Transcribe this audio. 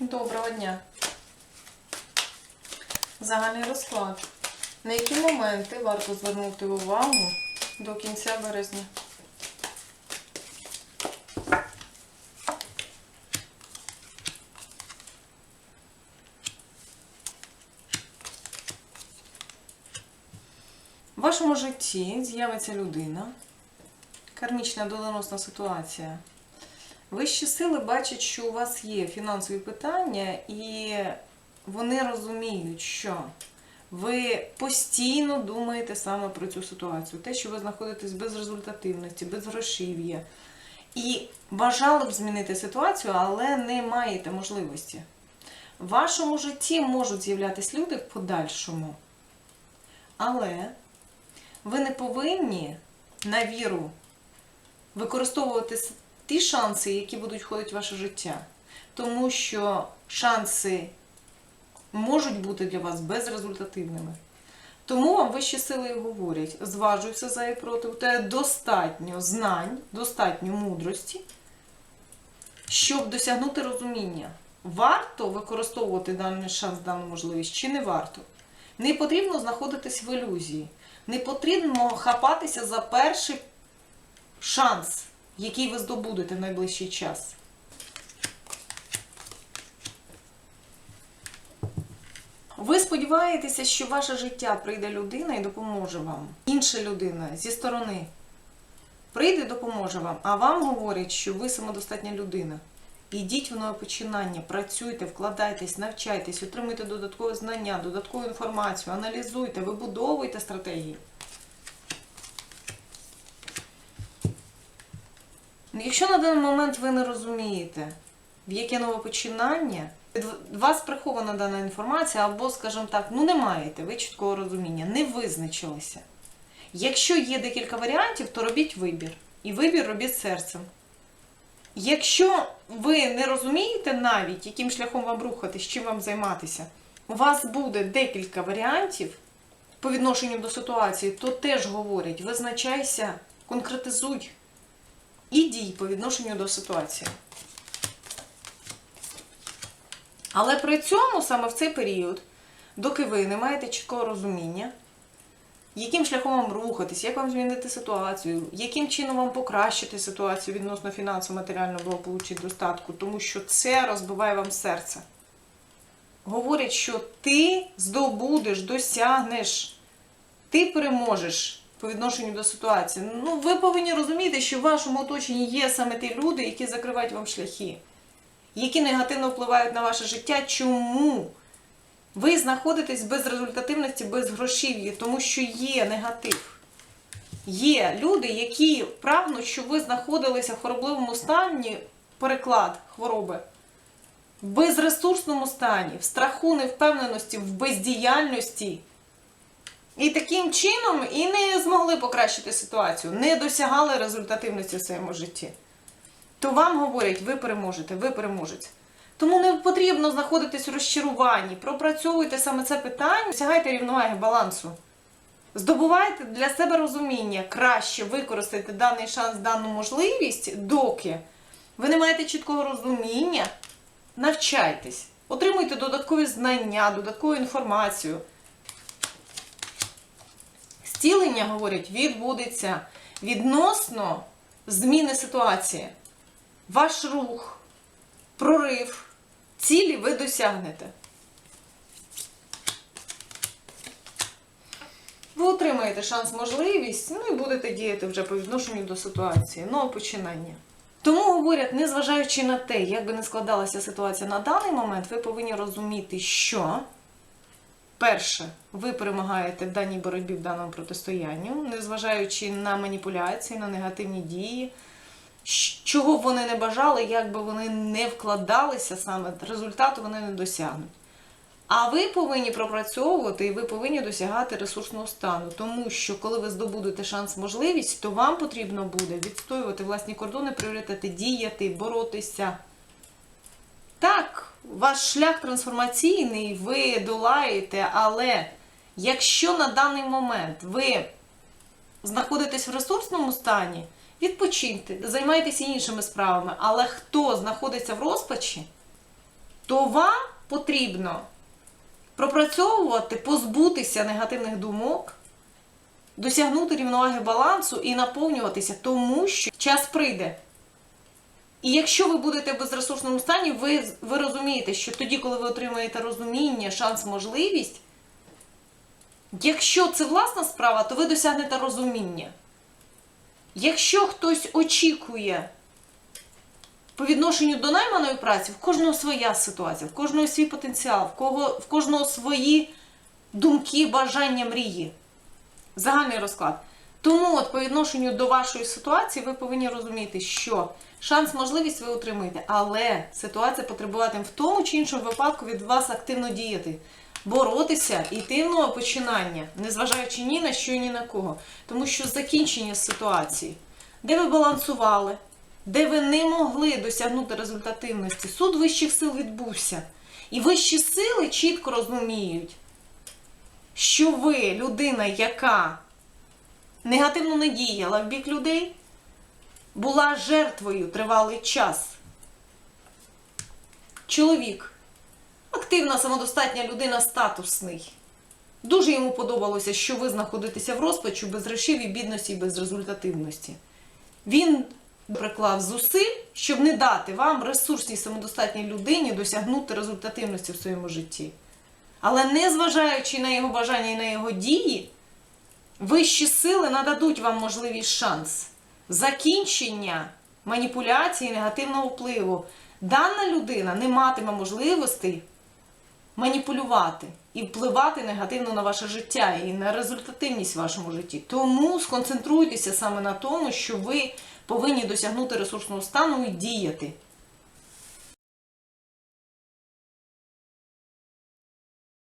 Доброго дня. Загальний розклад. На які моменти варто звернути увагу до кінця березня? В вашому житті з'явиться людина, кармічна доленосна ситуація. Вищі сили бачать, що у вас є фінансові питання, і вони розуміють, що ви постійно думаєте саме про цю ситуацію. Те, що ви знаходитесь без результативності, без грошів'я. І бажали б змінити ситуацію, але не маєте можливості. В вашому житті можуть з'являтися люди в подальшому. Але ви не повинні на віру використовувати ті шанси, які будуть входити в ваше життя. Тому що шанси можуть бути для вас безрезультативними. Тому вам вищі сили і говорять, зважуй за і проти, у тебе достатньо знань, достатньо мудрості, щоб досягнути розуміння, варто використовувати даний шанс, дану можливість, чи не варто. Не потрібно знаходитись в ілюзії, не потрібно хапатися за перший шанс, який ви здобудете в найближчий час. Ви сподіваєтеся, що в ваше життя прийде людина і допоможе вам. Інша людина зі сторони прийде і допоможе вам, а вам говорять, що ви самодостатня людина. Ідіть в нове починання, працюйте, вкладайтесь, навчайтесь, отримуйте додаткове знання, додаткову інформацію, аналізуйте, вибудовуйте стратегії. Якщо на даний момент ви не розумієте, в яке нове починання, вас прихована дана інформація, або, скажімо так, ну не маєте ви чіткого розуміння, не визначилися. Якщо є декілька варіантів, то робіть вибір. І вибір робіть серцем. Якщо ви не розумієте навіть, яким шляхом вам рухатись, чим вам займатися, у вас буде декілька варіантів по відношенню до ситуації, то теж говорять, визначайся, конкретизуй і дій по відношенню до ситуації. Але при цьому саме в цей період, доки ви не маєте чіткого розуміння, яким шляхом вам рухатись, як вам змінити ситуацію, яким чином вам покращити ситуацію відносно фінансово матеріального благополуччя достатку, тому що це розбиває вам серце. Говорять, що ти здобудеш, досягнеш, ти переможеш по відношенню до ситуації. Ну, ви повинні розуміти, що в вашому оточенні є саме ті люди, які закривають вам шляхи, які негативно впливають на ваше життя. Чому? Ви знаходитесь без результативності, без грошів'ї, тому що є негатив. Є люди, які прагнуть, щоб ви знаходилися в хворобливому стані, переклад хвороби, в безресурсному стані, в страху, невпевненості, в бездіяльності. І таким чином і не змогли покращити ситуацію, не досягали результативності в своєму житті. То вам говорять, ви переможете, ви переможете. Тому не потрібно знаходитись у розчаруванні. Пропрацьовуйте саме це питання, досягайте рівноваги балансу. Здобувайте для себе розуміння, краще використати даний шанс, дану можливість, доки ви не маєте чіткого розуміння, навчайтесь, отримуйте додаткові знання, додаткову інформацію. Зцілення, говорять, відбудеться відносно зміни ситуації. Ваш рух, прорив, цілі ви досягнете. Ви отримаєте шанс, можливість, ну і будете діяти вже по відношенню до ситуації, нове починання. Тому говорять, незважаючи на те, як би не складалася ситуація на даний момент, ви повинні розуміти, що перше, ви перемагаєте в даній боротьбі, в даному протистоянні, незважаючи на маніпуляції, на негативні дії, чого б вони не бажали, як би вони не вкладалися саме, результату вони не досягнуть. А ви повинні пропрацьовувати і ви повинні досягати ресурсного стану, тому що коли ви здобудете шанс, можливість, то вам потрібно буде відстоювати власні кордони, пріоритети, діяти, боротися. Так, ваш шлях трансформаційний, ви долаєте, але якщо на даний момент ви знаходитесь в ресурсному стані, відпочиньте, займайтеся іншими справами. Але хто знаходиться в розпачі, то вам потрібно пропрацьовувати, позбутися негативних думок, досягнути рівноваги балансу і наповнюватися, тому що час прийде. І якщо ви будете в безресурсному стані, ви, ви розумієте, що тоді, коли ви отримаєте розуміння, шанс, можливість, якщо це власна справа, то ви досягнете розуміння. Якщо хтось очікує по відношенню до найманої праці, в кожного своя ситуація, в кожного свій потенціал, в, кого, в кожного свої думки, бажання, мрії. Загальний розклад. Тому от по відношенню до вашої ситуації ви повинні розуміти, що шанс, можливість ви отримаєте, але ситуація потребуватиме в тому чи іншому випадку від вас активно діяти, боротися, йти в нове починання, незважаючи ні на що, ні на кого. Тому що закінчення ситуації, де ви балансували, де ви не могли досягнути результативності, суд вищих сил відбувся. І вищі сили чітко розуміють, що ви людина, яка негативно не діяла в бік людей, була жертвою тривалий час. Чоловік, активна, самодостатня людина, статусний. Дуже йому подобалося, що ви знаходитеся в розпачу без грошей, і бідності і безрезультативності. Він приклав зусиль, щоб не дати вам ресурсній самодостатній людині досягнути результативності в своєму житті. Але незважаючи на його бажання і на його дії, вищі сили нададуть вам можливість шанс закінчення маніпуляції, негативного впливу. Дана людина не матиме можливостей маніпулювати і впливати негативно на ваше життя і на результативність в вашому житті. Тому сконцентруйтеся саме на тому, що ви повинні досягнути ресурсного стану і діяти.